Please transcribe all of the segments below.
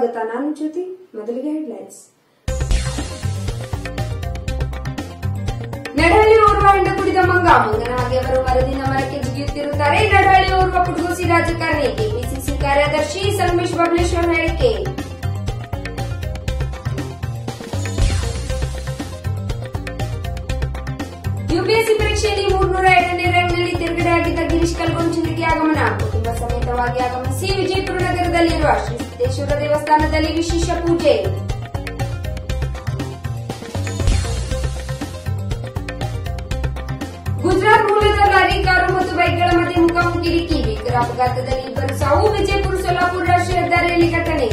KTV ನ್ಯೂಸ್ಗೆ ಸ್ವಾಗತ ನಾನು ಜ್ಯೋತಿ ಮೊದಲಿಗೆ ಹೆಡ್ಲೈನ್ಸ್ ನಡಹಳ್ಳಿ ಓರ್ವ ಹೆಂಡ ಕುಡಿದ ಮಂಗ ಮಂಗನ ಹಾಗೆ ಅವರು ಮರದಿಂದ ಮರಕ್ಕೆ ಜಿಗಿಯುತ್ತಿರುತ್ತಾರೆ ನಡಹಳ್ಳಿ ಓರ್ವ ಪುಟಗುಸಿ ರಾಜಕಾರಣಿ ಕೆಪಿಸಿಸಿ ಕಾರ್ಯದರ್ಶಿ ಸಂಗಮೇಶ್ ಬಬಲೇಶ್ವರ್ ಹೇಳಿಕೆ ಯುಪಿಎಸ್ಸಿ ಪರೀಕ್ಷೆಯಲ್ಲಿ ಮೂರ್ನೂರ ಎರಡನೇ ರ್ಯಾಂಕ್ನಲ್ಲಿ ತೆರಗಡೆಯಾಗಿದ್ದ ಗಿರೀಶ್ ಕಲ್ಗೊಂಚಿಲಿಗೆ ಆಗಮನ ಕುಟುಂಬ ಸಮೇತವಾಗಿ ಆಗಮಿಸಿ ವಿಜಯಪುರ ನಗರದಲ್ಲಿರುವ ಶ್ರೀ ಸಿದ್ದೇಶ್ವರ ದೇವಸ್ಥಾನದಲ್ಲಿ ವಿಶೇಷ ಪೂಜೆ ಗುಜರಾತ್ ಮೂಲದ ಲಾರಿ ಕಾರು ಮತ್ತು ಬೈಕ್ಗಳ ಮಧ್ಯೆ ಮುಖಾಮುಖಿ ಡಿಕ್ಕಿ ಭೀಕರ ಅಪಘಾತದಲ್ಲಿ ಇಬ್ಬರು ಸಾವು ವಿಜಯಪುರ ಸೋಲಾಪುರ ರಾಷ್ಟ್ರೀಯ ಹೆದ್ದಾರಿಯಲ್ಲಿ ಘಟನೆ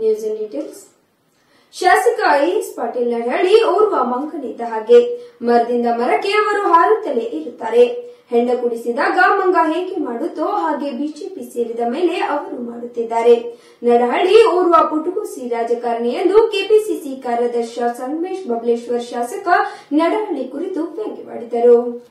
ನ್ಯೂಸ್ ಇನ್ ಡೀಟೇಲ್ಸ್ ಶಾಸಕ ಐಎಸ್ ಪಾಟೀಲ್ ನಡಹಳ್ಳಿ ಓರ್ವ ಮಂಗನಿದ್ದ ಹಾಗೆ. ಮರದಿಂದ ಮರಕ್ಕೆ ಅವರು ಹಾರುತ್ತಲೇ ಇರುತ್ತಾರೆ. ಹೆಂಡ ಕುಡಿಸಿದಾಗ ಮಂಗ ಹೇಗೆ ಮಾಡುತ್ತೋ ಹಾಗೆ ಬಿಜೆಪಿ ಸೇರಿದ ಮೇಲೆ ಅವರು ಮಾಡುತ್ತಿದ್ದಾರೆ. ನಡಹಳ್ಳಿ ಓರ್ವ ಸಿ ರಾಜಕಾರಣಿ ಎಂದು ಕೆಪಿಸಿಸಿ ಕಾರ್ಯದರ್ಶಿ ಸಂಗಮೇಶ್ ಬಬಲೇಶ್ವರ್ ಶಾಸಕ ನಡಹಳ್ಳಿ ಕುರಿತು ವ್ಯಂಗ್ಯವಾಡಿದರು.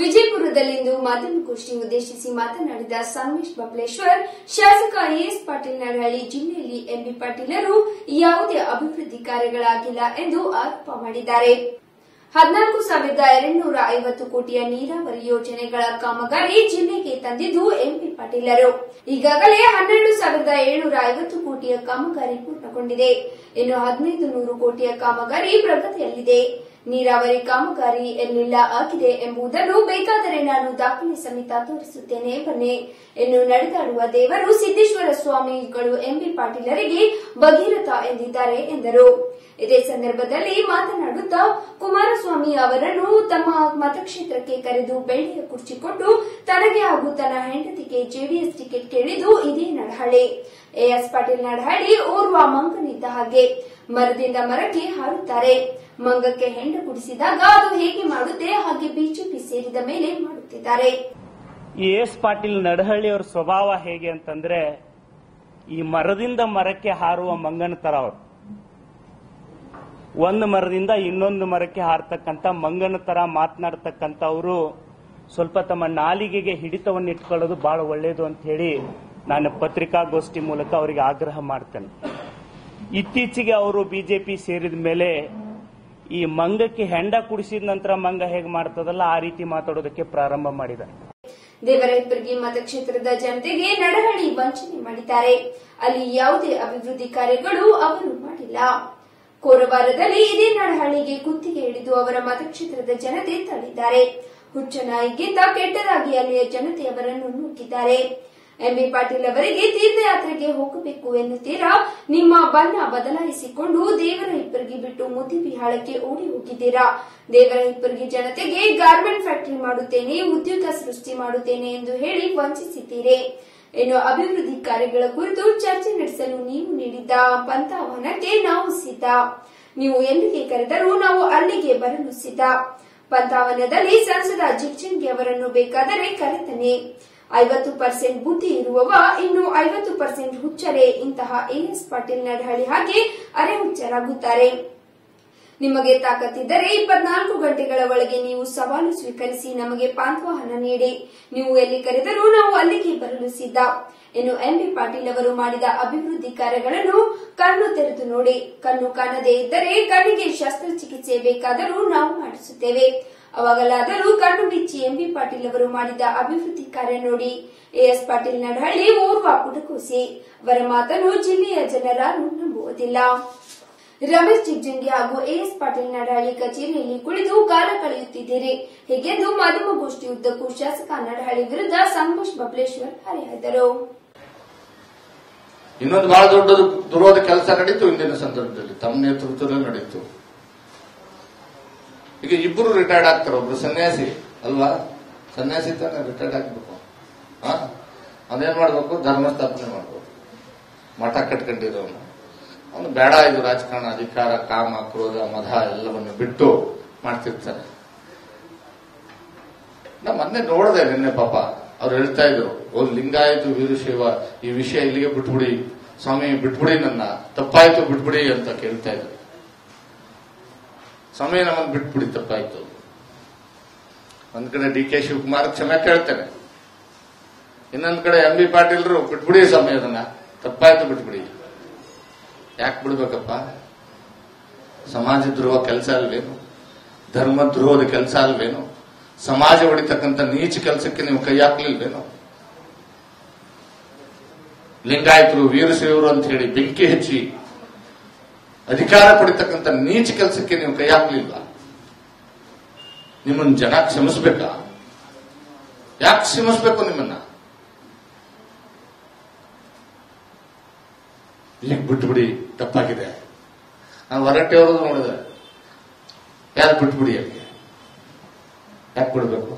ವಿಜಯಪುರದಲ್ಲಿಂದು ಮಾಧ್ಯಮಗೋಷ್ಠಿ ಉದ್ದೇಶಿಸಿ ಮಾತನಾಡಿದ ಸಂಗೇಶ್ ಬಬಲೇಶ್ವರ್, ಶಾಸಕ ಎಎಸ್ ಪಾಟೀಲ್ ನಡಹಳ್ಳಿ ಜಿಲ್ಲೆಯಲ್ಲಿ ಎಂಬಿ ಪಾಟೀಲರು ಯಾವುದೇ ಅಭಿವೃದ್ಧಿ ಕಾರ್ಯಗಳಾಗಿಲ್ಲ ಎಂದು ಆರೋಪ ಮಾಡಿದ್ದಾರೆ. ಹದಿನಾಲ್ಕು ಸಾವಿರದ ಎರಡ್ನೂರ ಐವತ್ತು ಕೋಟಿಯ ನೀರಾವರಿ ಯೋಜನೆಗಳ ಕಾಮಗಾರಿ ಜಿಲ್ಲೆಗೆ ತಂದಿದ್ದು ಎಂಪಿ ಪಾಟೀಲರು. ಈಗಾಗಲೇ ಹನ್ನೆರಡು ಸಾವಿರದ ಏಳ್ನೂರ ಐವತ್ತು ಕೋಟಿಯ ಕಾಮಗಾರಿ ಪೂರ್ಣಗೊಂಡಿದೆ. ಇನ್ನು ಹದಿನೈದು ನೂರು ಕೋಟಿಯ ಕಾಮಗಾರಿ ಪ್ರಗತಿಯಲ್ಲಿದೆ. ನೀರಾವರಿ ಕಾಮಗಾರಿ ಎಲ್ಲಿಲ್ಲ ಆಗಿದೆ ಎಂಬುದನ್ನು ಬೇಕಾದರೆ ನಾನು ದಾಖಲೆ ಸಮೇತ ತೋರಿಸುತ್ತೇನೆ. ಬನ್ನಿ. ಇನ್ನು ನಡೆದಾಡುವ ದೇವರು ಸಿದ್ದೇಶ್ವರ ಸ್ವಾಮಿಗಳು ಎಂಬಿ ಪಾಟೀಲರಿಗೆ ಭಗೀರಥ ಎಂದಿದ್ದಾರೆ ಎಂದರು. ಇದೇ ಸಂದರ್ಭದಲ್ಲಿ ಮಾತನಾಡುತ್ತಾ ಕುಮಾರಸ್ವಾಮಿ ಅವರನ್ನು ತಮ್ಮ ಮತಕ್ಷೇತ್ರಕ್ಕೆ ಕರೆದು ಬೆಳ್ಳಿಯ ಕುರ್ಚಿ ಕೊಟ್ಟು ತನಗೆ ಹಾಗೂ ತನ್ನ ಹೆಂಡತಿಗೆ ಜೆಡಿಎಸ್ ಟಿಕೆಟ್ ಕೇಳಿದ್ದು ಇದೇ ನಡಹಳ್ಳಿ. ಎಎಸ್ ಪಾಟೀಲ್ ನಡಹಳ್ಳಿ ಓರ್ವ ಮಂಗನಿದ್ದ ಹಾಗೆ. ಮರದಿಂದ ಮರಕ್ಕೆ ಹಾರುತ್ತಾರೆ. ಮಂಗಕ್ಕೆ ಹೆಂಡು ಕುಡಿಸಿದಾಗ ಅದು ಹೇಗೆ ಮಾಡುತ್ತೆ? ಹಾಗೆ ಬಿಜೆಪಿ ಸೇರಿದ ಮೇಲೆ ಮಾಡುತ್ತಿದ್ದಾರೆ. ಎಸ್ ಪಾಟೀಲ್ ನಡಹಳ್ಳಿ ಅವರ ಸ್ವಭಾವ ಹೇಗೆ ಅಂತಂದ್ರೆ, ಈ ಮರದಿಂದ ಮರಕ್ಕೆ ಹಾರುವ ಮಂಗನ ತರ ಅವರು. ಒಂದು ಮರದಿಂದ ಇನ್ನೊಂದು ಮರಕ್ಕೆ ಹಾರತಕ್ಕಂತ ಮಂಗನ ತರ ಮಾತನಾಡ್ತಕ್ಕಂಥವ್ರು ಸ್ವಲ್ಪ ತಮ್ಮ ನಾಲಿಗೆಗೆ ಹಿಡಿತವನ್ನು ಇಟ್ಕೊಳ್ಳೋದು ಬಹಳ ಒಳ್ಳೆಯದು ಅಂತ ಹೇಳಿ ನಾನು ಪತ್ರಿಕಾಗೋಷ್ಠಿ ಮೂಲಕ ಅವರಿಗೆ ಆಗ್ರಹ ಮಾಡ್ತೇನೆ. ಇತ್ತೀಚೆಗೆ ಅವರು ಬಿಜೆಪಿ ಸೇರಿದ ಮೇಲೆ ಈ ಮಂಗಕ್ಕೆ ಹೆಂಡ ಕುಡಿಸಿದ ನಂತರ ಮಂಗ ಹೇಗೆ ಮಾಡ್ತದಲ್ಲ ಆ ರೀತಿ ಮಾತಾಡೋದಕ್ಕೆ ಪ್ರಾರಂಭ ಮಾಡಿದ. ದೇವರಾಯಪುರ್ಗಿ ಮತಕ್ಷೇತ್ರದ ಜನತೆಗೆ ನಡಹಳ್ಳಿ ವಂಚನೆ ಮಾಡಿದ್ದಾರೆ. ಅಲ್ಲಿ ಯಾವುದೇ ಅಭಿವೃದ್ಧಿ ಕಾರ್ಯಗಳು ಅವರು ಮಾಡಿಲ್ಲ. ಕೋರವಾರದಲ್ಲಿ ಇದೇ ನಡಹಳ್ಳಿಗೆ ಕುತ್ತಿಗೆ ಹಿಡಿದು ಅವರ ಮತಕ್ಷೇತ್ರದ ಜನತೆ ತಳ್ಳಿದ್ದಾರೆ. ಹುಚ್ಚನಾಯಿಗಿಂತ ಕೆಟ್ಟದಾಗಿ ಅಲ್ಲಿಯ ಜನತೆ ಅವರನ್ನು ನುಗ್ಗಿದ್ದಾರೆ. ಎಂಬಿ ಪಾಟೀಲ್ ಅವರಿಗೆ ತೀರ್ಥಯಾತ್ರೆಗೆ ಹೋಗಬೇಕು ಎನ್ನುತ್ತೀರಾ. ನಿಮ್ಮ ಬಣ್ಣ ಬದಲಾಯಿಸಿಕೊಂಡು ದೇವರ ಇಬ್ಬರಿಗೆ ಬಿಟ್ಟು ಮುದಿಬಿಹಾಳಕ್ಕೆ ಓಡಿ ಹೋಗಿದ್ದೀರಾ. ದೇವರ ಇಬ್ಬರಿಗೆ ಜನತೆಗೆ ಗಾರ್ಮೆಂಟ್ ಫ್ಯಾಕ್ಟರಿ ಮಾಡುತ್ತೇನೆ, ಉದ್ಯೋಗ ಸೃಷ್ಟಿ ಮಾಡುತ್ತೇನೆ ಎಂದು ಹೇಳಿ ವಂಚಿಸಿದ್ದೀರಿ. ಇನ್ನು ಅಭಿವೃದ್ಧಿ ಕಾರ್ಯಗಳ ಕುರಿತು ಚರ್ಚೆ ನಡೆಸಲು ನೀವು ನೀಡಿದ್ದ ಪಂಥಾಹ್ವಾನಕ್ಕೆ ನಾವು ಸಿದ್ಧ. ನೀವು ಎಲ್ಲಿಗೆ ಕರೆದರೂ ನಾವು ಅಲ್ಲಿಗೆ ಬರಲು ಸಿದ್ಧ. ಪಂಥಾವನದಲ್ಲಿ ಸಂಸದ ಜಿಗ್ಜಿಂಗಿ ಅವರನ್ನು ಬೇಕಾದರೆ ಕರೆತನೆ. ಐವತ್ತು ಪರ್ಸೆಂಟ್ ಬುದ್ಧಿ ಇರುವವ, ಇನ್ನು ಐವತ್ತು ಪರ್ಸೆಂಟ್ ಹುಚ್ಚರೇ. ಇಂತಹ ಎಸ್ ಪಾಟೀಲ್ ನಡಹಳ್ಳಿ ಹಾಗೆ ಅರೆ ಹುಚ್ಚರಾಗುತ್ತಾರೆ. ನಿಮಗೆ ತಾಕತ್ತಿದ್ದರೆ ಇಪ್ಪತ್ನಾಲ್ಕು ಗಂಟೆಗಳ ಒಳಗೆ ನೀವು ಸವಾಲು ಸ್ವೀಕರಿಸಿ ನಮಗೆ ಪಾಂತ್ವಾಹನ ನೀಡಿ. ನೀವು ಎಲ್ಲಿ ಕರೆದರೂ ನಾವು ಅಲ್ಲಿಗೆ ಬರಲು ಸಿದ್ಧ. ಇನ್ನು ಎಂಬಿ ಪಾಟೀಲ್ ಅವರು ಮಾಡಿದ ಅಭಿವೃದ್ಧಿ ಕಾರ್ಯಗಳನ್ನು ಕಣ್ಣು ತೆರೆದು ನೋಡಿ. ಕಣ್ಣು ಕಾಣದೇ ಇದ್ದರೆ ಕಣ್ಣಿಗೆ ಶಸ್ತ್ರಚಿಕಿತ್ಸೆ ಬೇಕಾದರೂ ನಾವು ಮಾಡಿಸುತ್ತೇವೆ. ಅವಾಗಲಾದರೂ ಕಣ್ಣು ಬಿಚ್ಚಿ ಎಂಬಿ ಪಾಟೀಲ್ ಅವರು ಮಾಡಿದ ಅಭಿವೃದ್ಧಿ ಕಾರ್ಯ ನೋಡಿ ಎಎಸ್ ಪಾಟೀಲ್ ನಡಹಳ್ಳಿ ಓರ್ವ ಪುಟಕೋಸಿ. ಅವರ ಮಾತನ್ನು ಜಿಲ್ಲೆಯ ಜನರಾರು ನಂಬುವುದಿಲ್ಲ. ರಮೇಶ್ ಜಿಗ್ಜಿಂಗಿ ಹಾಗೂ ಎಎಸ್ ಪಾಟೀಲ್ ನಡಹಳ್ಳಿ ಕಚೇರಿಯಲ್ಲಿ ಕುಳಿತು ಕಾಲ ಕಳೆಯುತ್ತಿದ್ದೀರಿ. ಹೀಗೆಂದು ಮಾಧ್ಯಮಗೋಷ್ಠಿ ಉದ್ದಕ್ಕೂ ಶಾಸಕ ನಡಹಳ್ಳಿ ವಿರುದ್ಧ ಸಂಘೋಷ್ ಬಬಲೇಶ್ವರ್ ಹರಿಹಾಯ್ದರು ಇನ್ನೊಂದು ಬಹಳ ದೊಡ್ಡ ದುರೋಧ ಕೆಲಸ ನಡೀತು, ಇಂದಿನ ಸಂದರ್ಭದಲ್ಲಿ ತಮ್ಮ ನೇತೃತ್ವದಲ್ಲಿ ನಡೀತು. ಈಗ ಇಬ್ಬರು ರಿಟೈರ್ಡ್ ಆಗ್ತಾರೆ, ಒಬ್ರು ಸನ್ಯಾಸಿ. ಅಲ್ವಾ? ಸನ್ಯಾಸಿ ತಾನೆ ರಿಟೈರ್ಡ್ ಆಗ್ಬೇಕು. ಹಾ ಅದೇನ್ ಮಾಡ್ಬೇಕು? ಧರ್ಮ ಸ್ಥಾಪನೆ ಮಾಡ್ಬೇಕು. ಮಠ ಕಟ್ಕೊಂಡಿರೋನು. ಅವನು ಬೇಡ, ಇದು ರಾಜಕಾರಣ, ಅಧಿಕಾರ, ಕಾಮ, ಕ್ರೋಧ ಮಧ ಎಲ್ಲವನ್ನು ಬಿಟ್ಟು ಮಾಡ್ತಿರ್ತಾರೆ ನಾ ಮೊನ್ನೆ ನೋಡಿದೆ ನಿನ್ನೆ ಪಾಪ. ಅವ್ರು ಹೇಳ್ತಾ ಇದ್ರು, ಓ ಲಿಂಗಾಯಿತು ವೀರಶೈವ ಈ ವಿಷಯ ಇಲ್ಲಿಗೆ ಬಿಟ್ಬಿಡಿ. ಸ್ವಾಮಿ, ಬಿಟ್ಬಿಡಿ ನನ್ನ. ತಪ್ಪಾಯ್ತು, ಬಿಟ್ಬಿಡಿ ಅಂತ ಕೇಳ್ತಾ ಇದ್ರು. ಸ್ವಾಮಿ ನಮ್ಮನ್ನು ಬಿಟ್ಬಿಡಿ ತಪ್ಪಾಯ್ತು ಒಂದ್ ಕಡೆ ಡಿ ಕೆ ಶಿವಕುಮಾರ್ ಕ್ಷಮೆ ಕೇಳ್ತೇನೆ. ಇನ್ನೊಂದ್ ಕಡೆ ಎಂ ಬಿ ಪಾಟೀಲ್ರು ಬಿಟ್ಬಿಡಿ ಸಮಯದನ್ನ. ತಪ್ಪಾಯ್ತು ಬಿಟ್ಬಿಡಿ. ಯಾಕೆ ಬಿಡ್ಬೇಕಪ್ಪ? ಸಮಾಜ ದ್ರೋಹ ಕೆಲಸ ಅಲ್ವೇನು? ಧರ್ಮ ದ್ರೋಹದ ಕೆಲಸ ಅಲ್ವೇನು? ಸಮಾಜ ಹೊಡಿತಕ್ಕಂಥ ನೀಚ ಕೆಲಸಕ್ಕೆ ನೀವು ಕೈ ಹಾಕ್ಲಿಲ್ವೇನು? ಲಿಂಗಾಯತರು, ವೀರಶೈವರು ಅಂತ ಹೇಳಿ ಬೆಂಕಿ ಹಚ್ಚಿ ಅಧಿಕಾರ ಪಡಿತಕ್ಕಂಥ ನೀಚ ಕೆಲಸಕ್ಕೆ ನೀವು ಕೈ ಹಾಕಲಿಲ್ಲ. ನಿಮ್ಮನ್ನ ಜನ ಕ್ಷಮಿಸ್ಬೇಕಾ? ಯಾಕೆ ಕ್ಷಮಿಸ್ಬೇಕು ನಿಮ್ಮನ್ನ? ಈಗ ಬಿಟ್ಬಿಡಿ, ತಪ್ಪಾಗಿದೆ. ನಾನು ಹೊರಟೆ ಅವರು ನೋಡಿದೆ. ಯಾರು ಬಿಟ್ಬಿಡಿ ಅಲ್ಲಿ ಯಾಕೆ ಬಿಡ್ಬೇಕು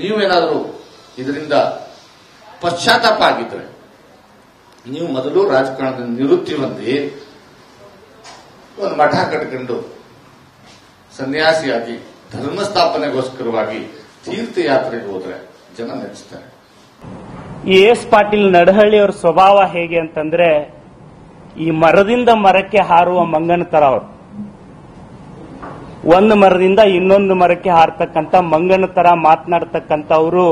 ನೀವೇನಾದರೂ ಇದರಿಂದ ಪಶ್ಚಾತ್ತಾಪ ಆಗಿದ್ರೆ ನೀವು ಮೊದಲು ರಾಜಕಾರಣದ ನಿವೃತ್ತಿ ಹೊಂದಿ ಒಂದು ಮಠ ಕಟ್ಕೊಂಡು ಸನ್ಯಾಸಿಯಾಗಿ ಧರ್ಮ ಸ್ಥಾಪನೆಗೋಸ್ಕರವಾಗಿ ತೀರ್ಥಯಾತ್ರೆಗೆ ಹೋದ್ರೆ ಜನ ಮೆಚ್ತಾರೆ ಈ ಎಸ್ ಪಾಟೀಲ್ ನಡಹಳ್ಳಿ ಅವ್ರ ಸ್ವಭಾವ ಹೇಗೆ ಅಂತಂದ್ರೆ, ಈ ಮರದಿಂದ ಮರಕ್ಕೆ ಹಾರುವ ಮಂಗನ ತರ ಅವರು. ಒಂದು ಮರದಿಂದ ಇನ್ನೊಂದು ಮರಕ್ಕೆ ಹಾರತಕ್ಕಂತ ಮಂಗನ ತರ ಮಾತನಾಡ್ತಕ್ಕಂಥವ್ರು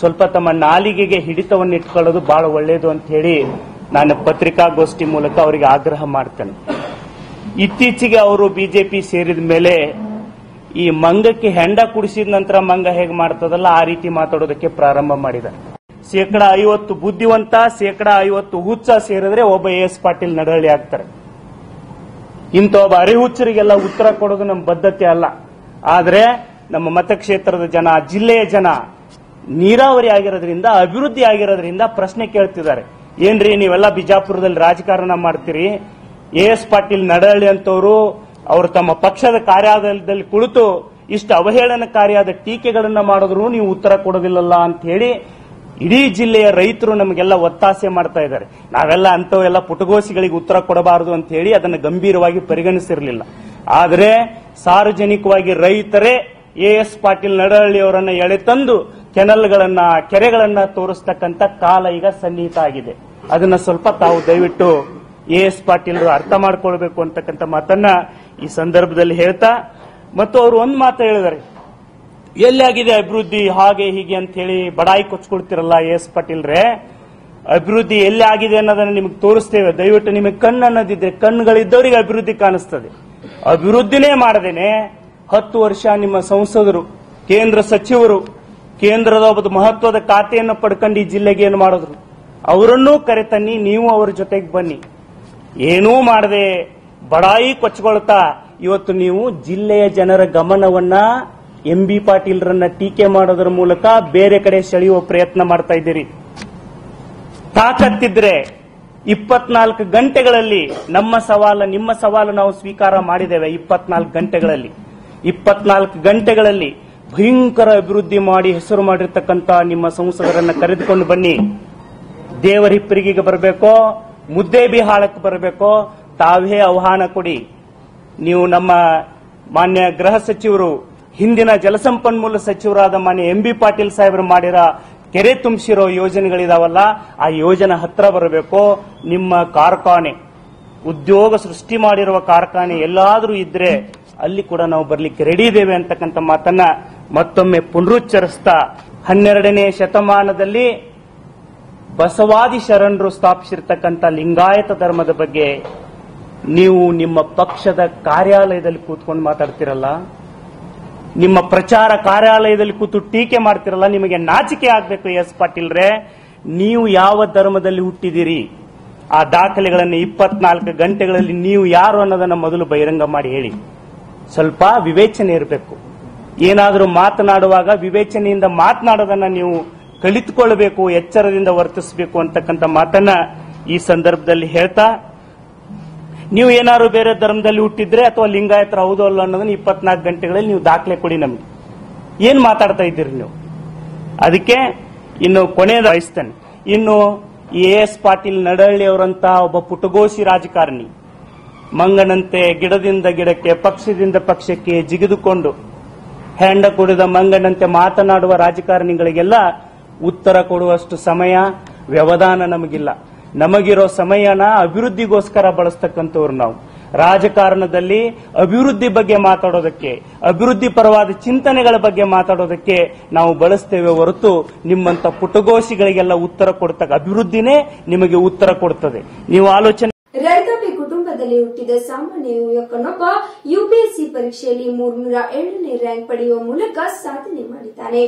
ಸ್ವಲ್ಪ ತಮ್ಮ ನಾಲಿಗೆಗೆ ಹಿಡಿತವನ್ನು ಇಟ್ಕೊಳ್ಳೋದು ಬಹಳ ಒಳ್ಳೆಯದು ಅಂತ ಹೇಳಿ ನಾನು ಪತ್ರಿಕಾಗೋಷ್ಠಿ ಮೂಲಕ ಅವರಿಗೆ ಆಗ್ರಹ ಮಾಡ್ತೇನೆ. ಇತ್ತೀಚೆಗೆ ಅವರು ಬಿಜೆಪಿ ಸೇರಿದ ಮೇಲೆ ಈ ಮಂಗಕ್ಕೆ ಹೆಂಡ ಕುಡಿಸಿದ ನಂತರ ಮಂಗ ಹೇಗೆ ಮಾಡ್ತದಲ್ಲ ಆ ರೀತಿ ಮಾತಾಡೋದಕ್ಕೆ ಪ್ರಾರಂಭ ಮಾಡಿದ್ದಾರೆ. ಶೇಕಡ ಐವತ್ತು ಬುದ್ಧಿವಂತ, ಶೇಕಡ ಐವತ್ತು ಹುಚ್ಚ ಸೇರಿದ್ರೆ ಒಬ್ಬ ಎಸ್ ಪಾಟೀಲ್ ನಡಹಳ್ಳಿ ಆಗ್ತಾರೆ. ಇಂಥ ಒಬ್ಬ ಅರಿಹುಚ್ಚರಿಗೆಲ್ಲ ಉತ್ತರ ಕೊಡೋದು ನಮ್ಮ ಬದ್ಧತೆ ಅಲ್ಲ. ಆದ್ರೆ ನಮ್ಮ ಮತಕ್ಷೇತ್ರದ ಜನ, ಜಿಲ್ಲೆಯ ಜನ ನೀರಾವರಿ ಆಗಿರೋದ್ರಿಂದ, ಅಭಿವೃದ್ಧಿ ಆಗಿರೋದ್ರಿಂದ ಪ್ರಶ್ನೆ ಕೇಳ್ತಿದ್ದಾರೆ. ಏನ್ರಿ, ನೀವೆಲ್ಲ ಬಿಜಾಪುರದಲ್ಲಿ ರಾಜಕಾರಣ ಮಾಡ್ತೀರಿ? ಎ ಎಸ್ ಪಾಟೀಲ್ ನಡಹಳ್ಳಿ ಅಂತವರು, ಅವರು ತಮ್ಮ ಪಕ್ಷದ ಕಾರ್ಯಾಲಯದಲ್ಲಿ ಕುಳಿತು ಇಷ್ಟು ಅವಹೇಳನಕಾರಿಯಾದ ಟೀಕೆಗಳನ್ನ ಮಾಡಿದ್ರು, ನೀವು ಉತ್ತರ ಕೊಡೋದಿಲ್ಲಲ್ಲ ಅಂತ ಹೇಳಿ, ಇಡೀ ಜಿಲ್ಲೆಯ ರೈತರು ನಮಗೆಲ್ಲ ಒತ್ತಾಸೆ ಮಾಡ್ತಾ ಇದ್ದಾರೆ. ನಾವೆಲ್ಲ ಅಂತವೆಲ್ಲ ಪುಟಗೋಸಿಗಳಿಗೆ ಉತ್ತರ ಕೊಡಬಾರದು ಅಂತ ಹೇಳಿ ಅದನ್ನು ಗಂಭೀರವಾಗಿ ಪರಿಗಣಿಸಿರಲಿಲ್ಲ. ಆದರೆ ಸಾರ್ವಜನಿಕವಾಗಿ ರೈತರೇ ಎ ಎಸ್ ಪಾಟೀಲ್ ನಡಹಳ್ಳಿ ಎಳೆ ಎಳೆತಂದು ಕೆನಲ್ಗಳನ್ನ, ಕೆರೆಗಳನ್ನ ತೋರಿಸ್ತಕ್ಕಂಥ ಕಾಲ ಈಗ ಸನ್ನಿಹಿತ ಆಗಿದೆ. ಅದನ್ನ ಸ್ವಲ್ಪ ತಾವು ದಯವಿಟ್ಟು ಎ ಎಸ್ ಪಾಟೀಲ್ ಅರ್ಥ ಮಾಡ್ಕೊಳ್ಬೇಕು ಅಂತಕ್ಕಂಥ ಮಾತನ್ನ ಈ ಸಂದರ್ಭದಲ್ಲಿ ಹೇಳ್ತಾ, ಮತ್ತು ಅವರು ಒಂದು ಮಾತು ಹೇಳಿದ್ದಾರೆ ಎಲ್ಲಿ ಆಗಿದೆ ಅಭಿವೃದ್ಧಿ, ಹಾಗೆ ಹೀಗೆ ಅಂತ ಹೇಳಿ ಬಡಾಯಿ ಕೊಚ್ಕೊಳ್ತಿರಲ್ಲ ಎಸ್ ಪಾಟೀಲ್ರೆ, ಅಭಿವೃದ್ಧಿ ಎಲ್ಲಿ ಆಗಿದೆ ಅನ್ನೋದನ್ನ ನಿಮಗೆ ತೋರಿಸ್ತೇವೆ. ದಯವಿಟ್ಟು ನಿಮಗೆ ಕಣ್ಣು ಅನ್ನೋದಿದ್ರೆ ಕಣ್ಣುಗಳಿದ್ದವರಿಗೆ ಅಭಿವೃದ್ಧಿ ಕಾಣಿಸ್ತದೆ. ಅಭಿವೃದ್ಧಿನೇ ಮಾಡದೇನೆ. ಹತ್ತು ವರ್ಷ ನಿಮ್ಮ ಸಂಸದರು, ಕೇಂದ್ರ ಸಚಿವರು ಕೇಂದ್ರದ ಒಬ್ಬ ಮಹತ್ವದ ಖಾತೆಯನ್ನು ಪಡ್ಕೊಂಡು ಈ ಜಿಲ್ಲೆಗೆ ಏನು ಮಾಡಿದ್ರು? ಅವರನ್ನೂ ಕರೆತನ್ನಿ, ನೀವು ಅವರ ಜೊತೆಗೆ ಬನ್ನಿ. ಏನೂ ಮಾಡದೆ ಬಡಾಯಿ ಕೊಚ್ಕೊಳ್ತಾ ಇವತ್ತು ನೀವು ಜಿಲ್ಲೆಯ ಜನರ ಗಮನವನ್ನ ಎಂ ಬಿ ಪಾಟೀಲ್ರನ್ನ ಟೀಕೆ ಮಾಡೋದ್ರ ಮೂಲಕ ಬೇರೆ ಕಡೆ ಸೆಳೆಯುವ ಪ್ರಯತ್ನ ಮಾಡ್ತಾ ಇದ್ದೀರಿ. ತಾಕತ್ತಿದ್ರೆ ಇಪ್ಪತ್ನಾಲ್ಕು ಗಂಟೆಗಳಲ್ಲಿ ನಮ್ಮ ಸವಾಲು, ನಿಮ್ಮ ಸವಾಲು ನಾವು ಸ್ವೀಕಾರ ಮಾಡಿದ್ದೇವೆ ಇಪ್ಪತ್ನಾಲ್ಕು ಗಂಟೆಗಳಲ್ಲಿ. ಇಪ್ಪತ್ನಾಲ್ಕು ಗಂಟೆಗಳಲ್ಲಿ ಭಯಂಕರ ಅಭಿವೃದ್ಧಿ ಮಾಡಿ ಹೆಸರು ಮಾಡಿರ್ತಕ್ಕಂಥ ನಿಮ್ಮ ಸಂಸದರನ್ನ ಕರೆದುಕೊಂಡು ಬನ್ನಿ. ದೇವರಿಪ್ಪರಿಗೆಗೆ ಬರಬೇಕೋ, ಮುದ್ದೆ ಬಿಹಾಳಕ್ಕೆ ಬರಬೇಕೋ, ತಾವೇ ಆಹ್ವಾನ ಕೊಡಿ. ನೀವು ನಮ್ಮ ಮಾನ್ಯ ಗೃಹ ಸಚಿವರು, ಹಿಂದಿನ ಜಲಸಂಪನ್ಮೂಲ ಸಚಿವರಾದ ಮಾನ್ಯ ಎಂ ಬಿ ಪಾಟೀಲ್ ಸಾಹೇಬರು ಮಾಡಿರೋ ಕೆರೆ ತುಂಬಿಸಿರೋ ಯೋಜನೆಗಳಿದಾವಲ್ಲ, ಆ ಯೋಜನೆ ಹತ್ರ ಬರಬೇಕು, ನಿಮ್ಮ ಕಾರ್ಖಾನೆ, ಉದ್ಯೋಗ ಸೃಷ್ಟಿ ಮಾಡಿರುವ ಕಾರ್ಖಾನೆ ಎಲ್ಲಾದರೂ ಇದ್ರೆ ಅಲ್ಲಿ ಕೂಡ ನಾವು ಬರ್ಲಿಕ್ಕೆ ರೆಡಿ ಇದ್ದೇವೆ ಅಂತಕ್ಕಂಥ ಮಾತನ್ನ ಮತ್ತೊಮ್ಮೆ ಪುನರುಚ್ಚರಿಸ್ತಾ ಹನ್ನೆರಡನೇ ಶತಮಾನದಲ್ಲಿ ಬಸವಾದಿ ಶರಣರು ಸ್ಥಾಪಿಸಿರ್ತಕ್ಕಂಥ ಲಿಂಗಾಯತ ಧರ್ಮದ ಬಗ್ಗೆ ನೀವು ನಿಮ್ಮ ಪಕ್ಷದ ಕಾರ್ಯಾಲಯದಲ್ಲಿ ಕೂತ್ಕೊಂಡು ಮಾತಾಡ್ತಿರಲ್ಲ? ನಿಮ್ಮ ಪ್ರಚಾರ ಕಾರ್ಯಾಲಯದಲ್ಲಿ ಕೂತು ಟೀಕೆ ಮಾಡ್ತಿರಲ್ಲ? ನಿಮಗೆ ನಾಚಿಕೆ ಆಗಬೇಕು, ಎಸ್ ಪಾಟೀಲ್ರೆ ನೀವು ಯಾವ ಧರ್ಮದಲ್ಲಿ ಹುಟ್ಟಿದಿರಿ ಆ ದಾಖಲೆಗಳನ್ನು ಇಪ್ಪತ್ನಾಲ್ಕು ಗಂಟೆಗಳಲ್ಲಿ ನೀವು ಯಾರು ಅನ್ನೋದನ್ನ ಮೊದಲು ಬಹಿರಂಗ ಮಾಡಿ ಹೇಳಿ. ಸ್ವಲ್ಪ ವಿವೇಚನೆ ಇರಬೇಕು. ಏನಾದರೂ ಮಾತನಾಡುವಾಗ ವಿವೇಚನೆಯಿಂದ ಮಾತನಾಡೋದನ್ನ ನೀವು ಕಲಿತುಕೊಳ್ಳಬೇಕು, ಎಚ್ಚರದಿಂದ ವರ್ತಿಸಬೇಕು ಅಂತಕ್ಕಂಥ ಮಾತನ್ನ ಈ ಸಂದರ್ಭದಲ್ಲಿ ಹೇಳ್ತಾ, ನೀವು ಏನಾದ್ರು ಬೇರೆ ಧರ್ಮದಲ್ಲಿ ಹುಟ್ಟಿದ್ರೆ ಅಥವಾ ಲಿಂಗಾಯತರ ಹೌದು ಅಲ್ಲ ಅನ್ನೋದನ್ನ ಇಪ್ಪತ್ನಾಲ್ಕು ಗಂಟೆಗಳಲ್ಲಿ ನೀವು ದಾಖಲೆ ಕೊಡಿ ನಮಗೆ. ಏನ್ ಮಾತಾಡ್ತಾ ಇದ್ದೀರಿ ನೀವು? ಅದಕ್ಕೆ ಇನ್ನು ಕೊನೆಯದು ವಹಿಸ್ತೇನೆ ಇನ್ನು ಎ ಎಸ್ ಪಾಟೀಲ್ ನಡಹಳ್ಳಿ ಅವರಂತಹ ಒಬ್ಬ ಪುಟಗೋಸಿ ರಾಜಕಾರಣಿ, ಮಂಗನಂತೆ ಗಿಡದಿಂದ ಗಿಡಕ್ಕೆ, ಪಕ್ಷದಿಂದ ಪಕ್ಷಕ್ಕೆ ಜಿಗಿದುಕೊಂಡು ಹೆಂಡ ಕುಡಿದ ಮಂಗನಂತೆ ಮಾತನಾಡುವ ರಾಜಕಾರಣಿಗಳಿಗೆಲ್ಲ ಉತ್ತರ ಕೊಡುವಷ್ಟು ಸಮಯ, ವ್ಯವಧಾನ ನಮಗಿಲ್ಲ. ನಮಗಿರೋ ಸಮಯನ ಅಭಿವೃದ್ಧಿಗೋಸ್ಕರ ಬಳಸ್ತಕ್ಕಂಥವ್ರು ನಾವು. ರಾಜಕಾರಣದಲ್ಲಿ ಅಭಿವೃದ್ಧಿ ಬಗ್ಗೆ ಮಾತಾಡೋದಕ್ಕೆ, ಅಭಿವೃದ್ಧಿ ಪರವಾದ ಚಿಂತನೆಗಳ ಬಗ್ಗೆ ಮಾತಾಡೋದಕ್ಕೆ ನಾವು ಬಳಸ್ತೇವೆ ಹೊರತು ನಿಮ್ಮಂತ ಪುಟಗೋಶಿಗಳಿಗೆಲ್ಲ ಉತ್ತರ ಕೊಡ್ತಕ್ಕ ಅಭಿವೃದ್ಧಿನೇ ನಿಮಗೆ ಉತ್ತರ ಕೊಡ್ತದೆ. ನೀವು ಆಲೋಚನೆ ರೈತಾಪಿ ಕುಟುಂಬದಲ್ಲಿ ಹುಟ್ಟಿದ ಸಾಮಾನ್ಯ ಯುವಕನೊಬ್ಬ ಯುಪಿಎಸ್ಸಿ ಪರೀಕ್ಷೆಯಲ್ಲಿ ಮೂರ್ನೂರ ಏಳನೇ ರ್ಯಾಂಕ್ ಪಡೆಯುವ ಮೂಲಕ ಸಾಧನೆ ಮಾಡಿದ್ದಾನೆ.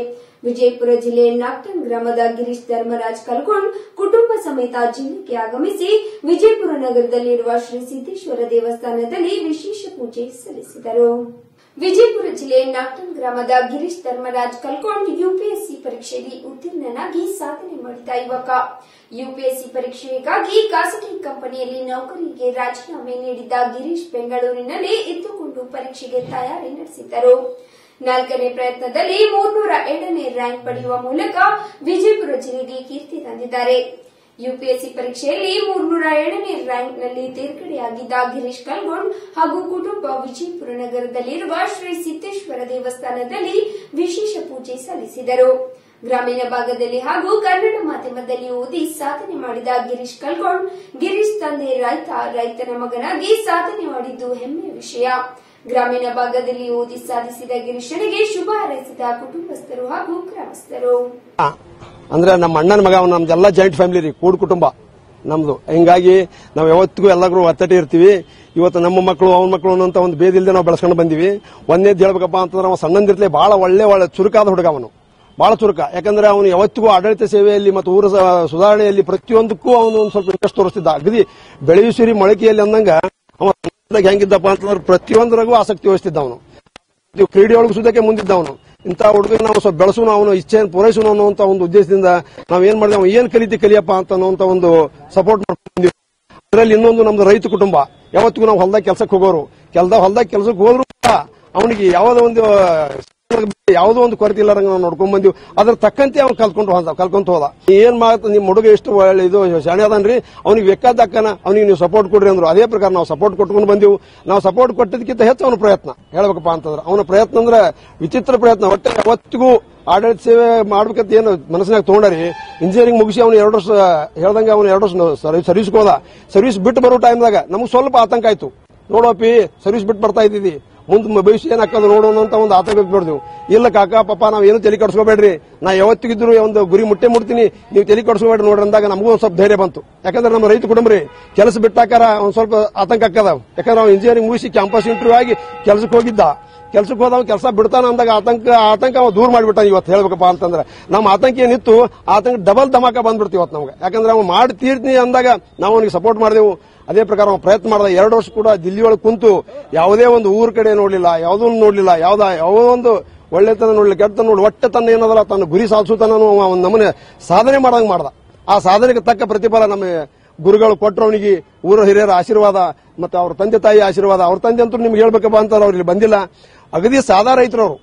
ವಿಜಯಪುರ ಜಿಲ್ಲೆಯ ನಾಕ್ಟನ್ ಗ್ರಾಮದ ಗಿರೀಶ್ ಧರ್ಮರಾಜ್ ಕಲ್ಗೊಂಡ್ ಕುಟುಂಬ ಸಮೇತ ಜಿಲ್ಲೆಗೆ ಆಗಮಿಸಿ ವಿಜಯಪುರ ನಗರದಲ್ಲಿರುವ ಶ್ರೀ ಸಿದ್ದೇಶ್ವರ ದೇವಸ್ಥಾನದಲ್ಲಿ ವಿಶೇಷ ಪೂಜೆ ಸಲ್ಲಿಸಿದರು. ವಿಜಯಪುರ ಜಿಲ್ಲೆ ನಾಕ್ಟನ್ ಗ್ರಾಮದ ಗಿರೀಶ್ ಧರ್ಮರಾಜ್ ಕಲ್ಕೊಂಡ್ ಯುಪಿಎಸ್ಸಿ ಪರೀಕ್ಷೆಯಲ್ಲಿ ಉತ್ತೀರ್ಣನಾಗಿ ಸಾಧನೆ ಮಾಡಿದ ಯುವಕ. ಯುಪಿಎಸ್ಸಿ ಪರೀಕ್ಷೆಗಾಗಿ ಖಾಸಗಿ ಕಂಪನಿಯಲ್ಲಿ ನೌಕರಿಗೆ ರಾಜೀನಾಮೆ ನೀಡಿದ್ದ ಗಿರೀಶ್ ಬೆಂಗಳೂರಿನಲ್ಲಿ ಇದ್ದುಕೊಂಡು ಪರೀಕ್ಷೆಗೆ ತಯಾರಿ ನಡೆಸಿದ್ದರು. ನಾಲ್ಕನೇ ಪ್ರಯತ್ನದಲ್ಲಿ ಮೂರ್ನೂರ ಎರಡನೇ ರ್ಯಾಂಕ್ ಪಡೆಯುವ ಮೂಲಕ ವಿಜಯಪುರ ಜಿಲ್ಲೆಗೆ ಕೀರ್ತಿ ತಂದಿದ್ದಾರೆ. ಯುಪಿಎಸ್ಸಿ ಪರೀಕ್ಷೆಯಲ್ಲಿ ಮೂರ್ನೂರ ಏಳನೇ ರ್ಯಾಂಕ್ನಲ್ಲಿ ತೇರ್ಗಡೆಯಾಗಿದ್ದ ಗಿರೀಶ್ ಕಲ್ಗೋಡ್ ಹಾಗೂ ಕುಟುಂಬ ವಿಜಯಪುರ ನಗರದಲ್ಲಿರುವ ಶ್ರೀ ಸಿದ್ದೇಶ್ವರ ದೇವಸ್ಥಾನದಲ್ಲಿ ವಿಶೇಷ ಪೂಜೆ ಸಲ್ಲಿಸಿದರು. ಗ್ರಾಮೀಣ ಭಾಗದಲ್ಲಿ ಹಾಗೂ ಕನ್ನಡ ಮಾಧ್ಯಮದಲ್ಲಿ ಓದಿ ಸಾಧನೆ ಮಾಡಿದ ಗಿರೀಶ್ ಕಲ್ಗೋಡ್ ಗಿರೀಶ್ ತಂದೆ ರೈತ, ರೈತನ ಮಗನಾಗಿ ಸಾಧನೆ ಮಾಡಿದ್ದು ಹೆಮ್ಮೆಯ ವಿಷಯ. ಗ್ರಾಮೀಣ ಭಾಗದಲ್ಲಿ ಓದಿ ಸಾಧಿಸಿದ ಗಿರೀಶನಿಗೆ ಶುಭ ಹಾರೈಸಿದ ಕುಟುಂಬಸ್ಥರು ಹಾಗೂ ಗ್ರಾಮಸ್ಥರು. ಅಂದ್ರೆ ನಮ್ಮ ಅಣ್ಣನ ಮಗ ನಮ್ದೆಲ್ಲ ಜಾಯಿಂಟ್ ಫ್ಯಾಮಿಲಿ ರೀ, ಕೂಡ್ ಕುಟುಂಬ. ನಮ್ದು. ಹಿಂಗಾಗಿ ನಾವು ಯಾವತ್ತಿಗೂ ಎಲ್ಲರೂ ಒತ್ತಟಿ ಇರ್ತೀವಿ. ಇವತ್ತು ನಮ್ಮ ಮಕ್ಕಳು, ಅವನ ಮಕ್ಕಳು ಅನ್ನೋಂತ ಒಂದು ಭೇದಿಲ್ದೆ ನಾವು ಬೆಳೆಸ್ಕೊಂಡು ಬಂದಿವಿ. ಒಂದೇದ್ ಹೇಳ್ಬೇಕಪ್ಪ ಅಂತಂದ್ರೆ ಅವ ಸಣ್ಣಂದಿರ್ಲಿ ಬಹಳ ಒಳ್ಳೆ ಒಳ್ಳೆ ಚುರುಕಾದ ಹುಡುಗ ಅವನು. ಬಹಳ ಚುರುಕ. ಯಾಕಂದ್ರೆ ಅವನು ಯಾವತ್ತಿಗೂ ಆಡಳಿತ ಸೇವೆಯಲ್ಲಿ ಮತ್ತು ಊರ ಸುಧಾರಣೆಯಲ್ಲಿ ಪ್ರತಿಯೊಂದಕ್ಕೂ ಅವನು ಒಂದು ಸ್ವಲ್ಪ ಇಂಟ್ರೆಸ್ಟ್ ತೋರಿಸ್ತಿದ್ದ. ಅಗದಿ ಬೆಳೆಯುಸಿರಿ ಮೊಳಕೆಯಲ್ಲಿ ಅಂದಂಗ, ಅವ ಹೆಂಗಿದ್ದಪ್ಪ ಅಂತಂದ್ರೆ ಪ್ರತಿಯೊಂದರಾಗೂ ಆಸಕ್ತಿ ವಹಿಸ್ತಿದ್ದ ಅವನು. ಇದು ಕ್ರೀಡೆಯೊಳಗೆ ಸುದಕ್ಕೆ ಮುಂದಿದ್ದ ಅವನು ಇಂಥ ಹುಡುಗ ನಾವು ಸ್ವಲ್ಪ ಬೆಳೆಸೋಣ, ಅವನು ಇಚ್ಛೆಯನ್ನು ಪೂರೈಸೋಣ ಅನ್ನುವಂತ ಒಂದು ಉದ್ದೇಶದಿಂದ ನಾವು ಏನ್ ಮಾಡಿದೆ ಏನ್ ಕಲಿತಿ ಕಲಿಯಪ್ಪ ಅಂತ ಅನ್ನುವಂತ ಒಂದು ಸಪೋರ್ಟ್ ಮಾಡ್ತೀವಿ ಅದರಲ್ಲಿ ಇನ್ನೊಂದು ನಮ್ದು ರೈತ ಕುಟುಂಬ. ಯಾವತ್ತಿಗೂ ನಾವು ಹೊಲದಾಗ ಕೆಲಸಕ್ಕೆ ಹೋಗೋರು. ಕೆಲ್ದ ಹೊಲದಾಗ ಕೆಲಸಕ್ಕೆ ಹೋದ್ರು ಅವನಿಗೆ ಯಾವ್ದೋ ಒಂದು ಯಾವುದೋ ಒಂದು ಕೊರತೆ ಇಲ್ಲಾರಂಗ ನಾವು ನೋಡ್ಕೊಂಡ್ ಬಂದಿವಿ. ಅದ್ರ ತಕ್ಕಂತೆ ಅವ್ನು ಕಲ್ಕೊಂಡು ಹೋದ ಕಲ್ಕೊಂತ ಹೋದ. ಏನ್ ಮಾಡ್ತ ನಿಮ್ ಹುಡುಗ ಎಷ್ಟು ಒಳ್ಳೆ ಇದು, ಶಾಣೆ ಅದನ್ರಿ? ಅವ್ನಿಗೆ ಬೇಕಾದಕ್ಕನ ಅವ್ನಿಗೆ ನೀವು ಸಪೋರ್ಟ್ ಕೊಡ್ರಿ ಅಂದ್ರು. ಅದೇ ಪ್ರಕಾರ ನಾವು ಸಪೋರ್ಟ್ ಕೊಟ್ಕೊಂಡು ಬಂದಿವು. ನಾವು ಸಪೋರ್ಟ್ ಕೊಟ್ಟದಕ್ಕಿಂತ ಹೆಚ್ಚು ಅವ್ನ ಪ್ರಯತ್ನ. ಹೇಳ್ಬೇಕಪ್ಪ ಅಂತಂದ್ರೆ. ಅವನ ಪ್ರಯತ್ನ ಅಂದ್ರೆ ವಿಚಿತ್ರ ಪ್ರಯತ್ನ. ಒಟ್ಟೆ ಯಾವತ್ತಿಗೂ ಆಡಳಿತ ಸೇವೆ ಮಾಡ್ಬೇಕಂತ ಏನು ಮನಸ್ಸಿನಾಗ ತಗೊಂಡರಿ ಇಂಜಿನಿಯರಿಂಗ್ ಮುಗಿಸಿ ಅವ್ನು ಎರಡು ವರ್ಷ, ಹೇಳ್ದಂಗೆ ಅವ್ನು ಎರಡು ವರ್ಷ ಸರ್ವಿಸ್ ಹೋದ. ಸರ್ವಿಸ್ ಬಿಟ್ಟು ಬರೋ ಟೈಮ್ದಾಗ ನಮ್ಗೆ ಸ್ವಲ್ಪ ಆತಂಕ ಆಯ್ತು. ನೋಡೋಪಿ ಸರ್ವಿಸ್ ಬಿಟ್ಟು ಬರ್ತಾ ಇದ್ದೀವಿ ಮುಂದೆ ಭವಿಷ್ಯ ಏನಾಗ್ತದೆ ನೋಡೋಣ ಅಂತ ಒಂದು ಆತಂಕ ಬಿಡ್ತೀವಿ ಇಲ್ಲ ಕಾಕ ಪಪ್ಪ ನಾವು ಏನು ತಲೆ ಕಡಿಸ್ಕೋಬೇಡ್ರಿ. ನಾ ಯಾವತ್ತಿಗಿದ್ರು ಒಂದು ಗುರಿ ಮುಟ್ಟೆ ಮುಟ್ತೀನಿ. ನೀವು ತಲೆ ಕಡಿಸ್ಕೋಬೇಡ್ರಿ ನೋಡ್ರಿ ಅಂದಾಗ ನಮಗೂ ಒಂದು ಸ್ವಲ್ಪ ಧೈರ್ಯ ಬಂತು. ಯಾಕಂದ್ರೆ ನಮ್ಮ ರೈತ ಕುಟುಂಬ ಕೆಲಸ ಬಿಟ್ಟಾಕಾರ ಒಂದ್ ಸ್ವಲ್ಪ ಆತಂಕ ಆಕದ ಯಾಕಂದ್ರೆ ನಾವು ಇಂಜಿನಿಯರಿಂಗ್ ಮುಗಿಸಿ ಕ್ಯಾಂಪಸ್ ಇಂಟರ್ವ್ಯೂ ಆಗಿ ಕೆಲಸಕ್ಕೆ ಹೋಗಿದ್ದ. ಕೆಲ್ಸಕ್ಕೆ ಹೋದವ ಕೆಲಸ ಬಿಡ್ತಾನ ಅಂದಾಗ ಆತಂಕ ಆತಂಕ ಅವ ದೂರ ಮಾಡಿಬಿಟ್ಟ ಇವತ್ತು ಹೇಳ್ಬೇಕಪ್ಪ ಅಂತಂದ್ರೆ. ನಮ್ಮ ಆತಂಕ ಏನಿತ್ತು, ಆತಂಕ ಡಬಲ್ ಧಮಾಕ ಬಂದ್ಬಿಡ್ತು ಇವತ್ತು ನಮ್ಗೆ. ಯಾಕಂದ್ರೆ ಅವ್ನು ಮಾಡಿ ತೀರ್ತೀನಿ ಅಂದಾಗ ನಾವು ಅವ್ನಿಗೆ ಸಪೋರ್ಟ್ ಮಾಡಿದೆವು. ಅದೇ ಪ್ರಕಾರ ನಾವು ಪ್ರಯತ್ನ ಮಾಡಿದ ಎರಡು ವರ್ಷ ಕೂಡ ದಿಲ್ಲಿ ಒಳಗೆ ಕುಂತು ಯಾವುದೇ ಒಂದು ಊರ್ ಕಡೆ ನೋಡಲಿಲ್ಲ, ಯಾವುದನ್ನು ನೋಡಲಿಲ್ಲ, ಯಾವ್ದ ಯಾವುದೋ ಒಂದು ಒಳ್ಳೆತನ ನೋಡಲಿ ಕೆಟ್ಟ ನೋಡಿ ಒಟ್ಟೆ ತನ್ನ ಏನದಲ್ಲ, ತನ್ನ ಗುರಿ ಸಾಧಿಸುತ್ತಾನ ಒಂದು ನಮ್ಮನೆ ಸಾಧನೆ ಮಾಡಂಗ್ ಮಾಡ್ದ. ಆ ಸಾಧನೆಗೆ ತಕ್ಕ ಪ್ರತಿಫಲ ನಮ್ಮ ಗುರುಗಳು ಕೊಟ್ಟರು ಅವನಿಗೆ, ಊರ ಹಿರಿಯರ ಆಶೀರ್ವಾದ, ಮತ್ತೆ ಅವ್ರ ತಂದೆ ತಾಯಿ ಆಶೀರ್ವಾದ, ಅವ್ರ ತಂದೆ ಅಂತೂ ನಿಮ್ಗೆ ಹೇಳ್ಬೇಕಪ್ಪ ಅಂತ ಅವ್ರು ಇಲ್ಲಿ ಬಂದಿಲ್ಲ. ಅಗದಿ ಸಾದಾ ರೈತರು ಅವರು.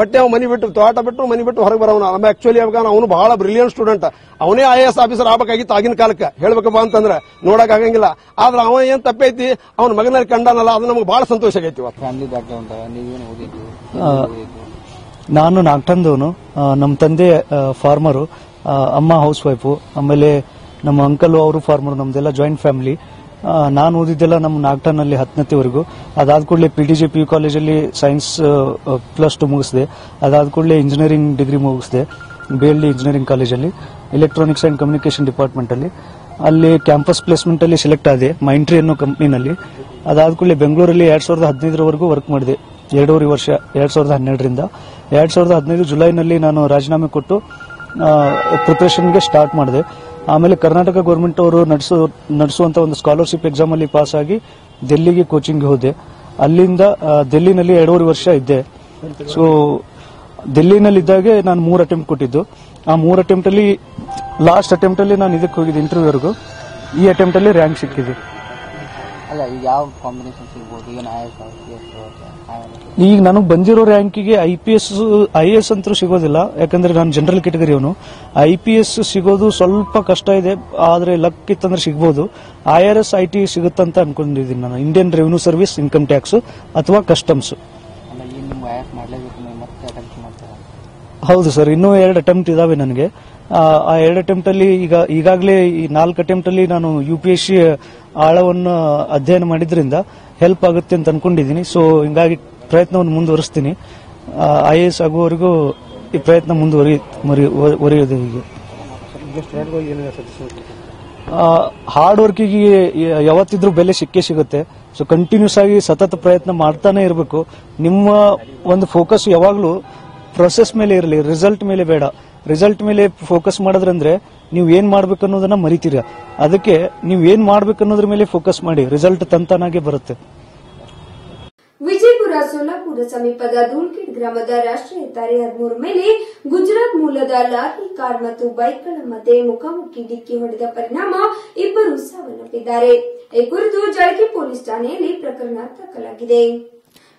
ಒಟ್ಟೆ ಅವ್ನು ಮನಿ ಬಿಟ್ಟು ತೋಟ ಬಿಟ್ಟು ಮನಿ ಬಿಟ್ಟು ಹೊರಗೆ ಬರೋನು ನಮ್ಮ ಆಕ್ಚುಲಿ ಅವನು ಬಹಳ ಬ್ರಿಲಿಯಂಟ್ ಸ್ಟೂಡೆಂಟ್ ಅವನೇ ಐ ಎಸ್ ಆಫೀಸರ್ ಆಗಬೇಕಾಗಿತ್ತು ಆಗಿನ ಕಾಲಕ್ಕೆ. ಹೇಳ್ಬೇಕಪ್ಪ ಅಂತಂದ್ರೆ. ನೋಡಕ್ ಆಗಂಗಿಲ್ಲ. ಆದ್ರೆ ಅವ ಏನ್ ತಪ್ಪೈತಿ? ಅವನ ಮಗನಲ್ಲಿ ಕಂಡನಲ್ಲ ಅದು ನಮ್ಗೆ ಬಹಳ ಸಂತೋಷ ಆಗೈತಿ ಫ್ಯಾಮಿಲಿ ನಾನು ನಾಗ್ಟಂದವನು. ನಮ್ಮ ತಂದೆ ಫಾರ್ಮರು ಅಮ್ಮ ಹೌಸ್ ವೈಫು ಆಮೇಲೆ ನಮ್ಮ ಅಂಕಲ್ ಅವರು ಫಾರ್ಮರ್ ನಮ್ದೆಲ್ಲ ಜಾಯಿಂಟ್ ಫ್ಯಾಮಿಲಿ ನಾನು ಓದಿದ್ದೆಲ್ಲ ನಮ್ಮ ನಾಗ್ಟನ್ನಲ್ಲಿ ಹತ್ತನೇವರೆಗೂ ಅದಾದ ಕೂಡಲೇ P D J P U ಕಾಲೇಜಲ್ಲಿ ಸೈನ್ಸ್ ಪ್ಲಸ್ ಟು ಮುಗಿಸಿದೆ. ಅದಾದ ಕೂಡಲೇ ಇಂಜಿನಿಯರಿಂಗ್ ಡಿಗ್ರಿ ಮುಗಿಸಿದೆ ಬಿ ಎಲ್ ಡಿ ಇಂಜಿನಿಯರಿಂಗ್ ಕಾಲೇಜಲ್ಲಿ ಎಲೆಕ್ಟ್ರಾನಿಕ್ಸ್ ಆ್ಯಂಡ್ ಕಮ್ಯುನಿಕೇಷನ್ ಡಿಪಾರ್ಟ್ಮೆಂಟಲ್ಲಿ ಅಲ್ಲಿ. ಕ್ಯಾಂಪಸ್ ಪ್ಲೇಸ್ಮೆಂಟಲ್ಲಿ ಸೆಲೆಕ್ಟ್ ಆದೆ ಮೈಂಟ್ರಿ ಅನ್ನೋ ಕಂಪ್ನಿನಲ್ಲಿ ಅದಾದ ಕೂಡಲೇ ಬೆಂಗಳೂರಲ್ಲಿ ಎರಡು ಸಾವಿರದ ಹದಿನೈದರವರೆಗೂ ವರ್ಕ್ ಮಾಡಿದೆ, ಎರಡೂವರೆ ವರ್ಷ, ಎರಡು ಸಾವಿರದ ಹನ್ನೆರಡರಿಂದ. ಎರಡು ಸಾವಿರದ ಹದಿನೈದು ಜುಲೈನಲ್ಲಿ ನಾನು ರಾಜೀನಾಮೆ ಕೊಟ್ಟು ಪ್ರಿಪ್ರೇಷನ್ಗೆ ಸ್ಟಾರ್ಟ್ ಮಾಡಿದೆ. ಆಮೇಲೆ ಕರ್ನಾಟಕ ಗೌರ್ಮೆಂಟ್ ಅವರು ನಡೆಸೋ, ನಡೆಸುವಂತ ಒಂದು ಸ್ಕಾಲರ್ಶಿಪ್ ಎಕ್ಸಾಮ್ ಅಲ್ಲಿ ಪಾಸ್ ಆಗಿ ಡೆಲ್ಲಿಗೆ ಕೋಚಿಂಗ್ ಹೋದೆ. ಅಲ್ಲಿಂದ ದೆಲ್ಲಿನಲ್ಲಿ ಎರಡೂವರೆ ವರ್ಷ ಇದ್ದೆ. ಸೊ ಡೆಲ್ಲಿನಲ್ಲಿ ಇದ್ದಾಗೆ ನಾನು ಮೂರು ಅಟೆಂಪ್ಟ್ ಕೊಟ್ಟಿದ್ದು. ಆ ಮೂರು ಅಟೆಂಪ್ಟ್ ಅಲ್ಲಿ ಲಾಸ್ಟ್ ಅಟೆಂಪ್ಟ್ ಅಲ್ಲಿ ನಾನು ಇದಕ್ಕೆ ಹೋಗಿದ್ದೆ ಇಂಟರ್ವ್ಯೂವರೆಗೂ ಈ ಅಟೆಂಪ್ಟ್ ಅಲ್ಲಿ ರ್ಯಾಂಕ್ ಸಿಕ್ಕಿದೆ. ಅಲ್ಲ ಯಾವ ಕಾಂಬಿನೇಷನ್ ಸಿಗ್ಬೋದು ಈಗ ನನಗೆ ಬಂದಿರೋ ರ್ಯಾಂಕಿಗೆ I P S I S ಅಂತೂ ಸಿಗೋದಿಲ್ಲ. ಯಾಕಂದ್ರೆ ನಾನು ಜನರಲ್ ಕೆಟಗರಿ ಅವನು. ಐ ಪಿ ಎಸ್ ಸಿಗೋದು ಸ್ವಲ್ಪ ಕಷ್ಟ ಇದೆ. ಆದರೆ ಲಕ್ ಇತ್ತಂದ್ರೆ ಸಿಗ್ಬೋದು. I R S I T ಸಿಗುತ್ತಂತ ಅನ್ಕೊಂಡಿದ್ದೀನಿ ನಾನು. Indian revenue service income tax ಅಥವಾ ಕಸ್ಟಮ್ಸ್ ಹೌದು ಸರ್ ಇನ್ನೂ ಎರಡು ಅಟೆಂಪ್ಟ್ ಇದಾವೆ ನನಗೆ. ಆ, ಆ ಎರಡು ಅಟೆಂಪ್ಟ್ ಅಲ್ಲಿ ಈಗ ಈಗಾಗಲೇ ಈ ನಾಲ್ಕು ಅಟೆಂಪ್ಟ್ ಅಲ್ಲಿ ನಾನು ಯು ಪಿ ಎಸ್ ಸಿ ಆಳವನ್ನು ಅಧ್ಯಯನ ಮಾಡಿದ್ರಿಂದ ಹೆಲ್ಪ್ ಆಗುತ್ತೆ ಅಂತ ಅನ್ಕೊಂಡಿದ್ದೀನಿ. ಸೊ ಹಿಂಗಾಗಿ ಪ್ರಯತ್ನವನ್ನು ಮುಂದುವರಿಸ್ತೀನಿ. ಐ ಎ ಎಸ್ ಆಗುವವರೆಗೂ ಈ ಪ್ರಯತ್ನ ಮುಂದುವರಿ ಒರೆಯೋದು ಹೀಗೆ. ಹಾರ್ಡ್ ವರ್ಕಿಗೆ ಯಾವತ್ತಿದ್ರೂ ಬೆಲೆ ಸಿಕ್ಕೇ ಸಿಗುತ್ತೆ. ಸೊ ಕಂಟಿನ್ಯೂಸ್ ಆಗಿ ಸತತ ಪ್ರಯತ್ನ ಮಾಡ್ತಾನೆ ಇರಬೇಕು. ನಿಮ್ಮ ಒಂದು ಫೋಕಸ್ ಯಾವಾಗಲೂ ಪ್ರೊಸೆಸ್ ಮೇಲೆ ಇರಲಿ ರಿಸಲ್ಟ್ ಮೇಲೆ ಬೇಡ. ರಿಸಲ್ಟ್ ಮೇಲೆ ಫೋಕಸ್ ಮಾಡಿದ್ರಂದ್ರೆ ನೀವು ಏನ್ ಮಾಡ್ಬೇಕು ಅನ್ನೋದನ್ನ ಮರಿತೀರ. ಅದಕ್ಕೆ ನೀವು ಏನ್ ಮಾಡ್ಬೇಕು ಅನ್ನೋದ್ರ ಮೇಲೆ ಫೋಕಸ್ ಮಾಡಿ. ರಿಸಲ್ಟ್ ತಂತಾನಾಗೆ ಬರುತ್ತೆ. ವಿಜಯಪುರ ಸೋಲಾಪುರ ಸಮೀಪದ ಧೂಳ್ಕಿಡ್ ಗ್ರಾಮದ ರಾಷ್ಟ್ರೀಯ ಹೆದ್ದಾರಿ ಹದಿಮೂರು ಮೇಲೆ ಗುಜರಾತ್ ಮೂಲದ ಲಾರಿ, ಕಾರ್ ಮತ್ತು ಬೈಕ್ಗಳ ಮಧ್ಯೆ ಮುಖಾಮುಖಿ ಡಿಕ್ಕಿ ಹೊಡೆದ ಪರಿಣಾಮ ಇಬ್ಬರು ಸಾವನ್ನಪ್ಪಿದ್ದಾರೆ. ಈ ಕುರಿತು ಜಳಕಿ ಪೊಲೀಸ್ ಠಾಣೆಯಲ್ಲಿ ಪ್ರಕರಣ ದಾಖಲಾಗಿದೆ.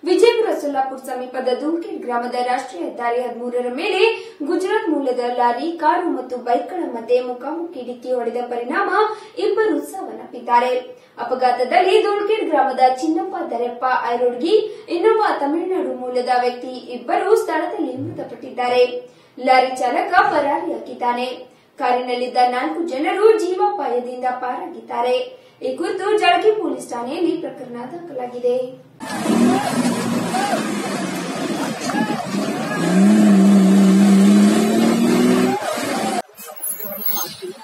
ವಿಜಯಪುರ ಸೊಲ್ಲಾಪುರ ಸಮೀಪದ ಧೂಮ್ಕಿಡ್ ಗ್ರಾಮದ ರಾಷ್ಟ್ರೀಯ ಹೆದ್ದಾರಿ ಹದಿಮೂರರ ಮೇಲೆ ಗುಜರಾತ್ ಮೂಲದ ಲಾರಿ, ಕಾರು ಮತ್ತು ಬೈಕ್ಗಳ ಮಧ್ಯೆ ಮುಖಾಮುಖಿ ಡಿಕ್ಕಿ ಹೊಡೆದ ಪರಿಣಾಮ ಇಬ್ಬರು ಸಾವನ್ನಪ್ಪಿದ್ದಾರೆ. ಅಪಘಾತದಲ್ಲಿ ಧೂಳ್ಕಿಡ್ ಗ್ರಾಮದ ಚಿನ್ನಪ್ಪ ದರೆಪ್ಪ ಐರೋಡ್ಗಿ, ಇನ್ನೊಬ್ಬ ತಮಿಳುನಾಡು ಮೂಲದ ವ್ಯಕ್ತಿ ಇಬ್ಬರು ಸ್ಥಳದಲ್ಲಿ ಮೃತಪಟ್ಟಿದ್ದಾರೆ. ಲಾರಿ ಚಾಲಕ ಪರಾರಿಯಾಗಿದ್ದಾನೆ. ಕಾರಿನಲ್ಲಿದ್ದ ನಾಲ್ಕು ಜನರು ಜೀವಪಾಯದಿಂದ ಪಾರಾಗಿದ್ದಾರೆ. ಈ ಕುರಿತು ಜಳಗಿ ಪೊಲೀಸ್ ಠಾಣೆಯಲ್ಲಿ ಪ್ರಕರಣ ದಾಖಲಾಗಿದೆ.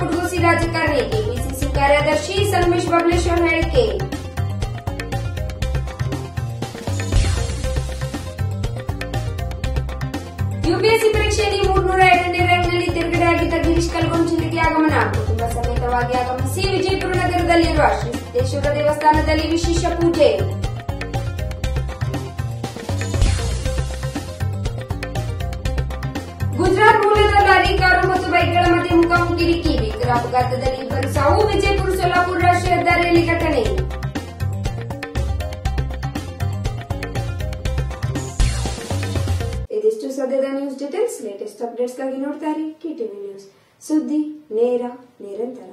ನಡಹಳ್ಳಿ ಓರ್ವ ಪುಟಗೋಸಿ ರಾಜಕಾರಣಿ ಕೆಪಿಸಿಸಿ ಕಾರ್ಯದರ್ಶಿ ಸಂಗಮೇಶ್ ಬಬಲೇಶ್ವರ್ ಹೇಳಿಕೆ. ಯುಪಿಎಸ್ಸಿ ಪರೀಕ್ಷೆಯಲ್ಲಿ ಮೂರ್ನೂರ ಎರಡನೇ ರ್ಯಾಂಕ್ನಲ್ಲಿ ತಿರುಗಡೆಯಾಗಿದ್ದ ಗಿರೀಶ್ ಕಲ್ಗೊಂಡ್ ಜಿಲ್ಲೆಗೆ ಆಗಮನ. ಕುಟುಂಬ ಸಮೇತವಾಗಿ ಆಗಮಿಸಿ ವಿಜಯಪುರ ನಗರದಲ್ಲಿರುವ ಶ್ರೀ ಸಿದ್ದೇಶ್ವರ ದೇವಸ್ಥಾನದಲ್ಲಿ ವಿಶೇಷ ಪೂಜೆ. ಲಾರಿ ಕಾರು ಮತ್ತು ಬೈಕ್ಗಳ ಮಧ್ಯೆ ಮುಖಾಮುಖಿ ಡಿಕ್ಕಿ ಭೀಕರ ಅಪಘಾತದಲ್ಲಿ ಇಬ್ಬರು ಸಾವು. ವಿಜಯಪುರ ಸೋಲಾಪುರ ರಾಷ್ಟ್ರೀಯ ಹೆದ್ದಾರಿಯಲ್ಲಿ ಘಟನೆ. ಇದಿಷ್ಟು ಸದ್ಯದ ನ್ಯೂಸ್ ಡೀಟೇಲ್ಸ್ ಲೇಟೆಸ್ಟ್ ಅಪ್ಡೇಟ್ಸ್ಗಾಗಿ ನೋಡ್ತಾ ಇರಿ. ಕೆಟಿವಿ ನ್ಯೂಸ್ ಸುದ್ದಿ, ನೇರ, ನಿರಂತರ.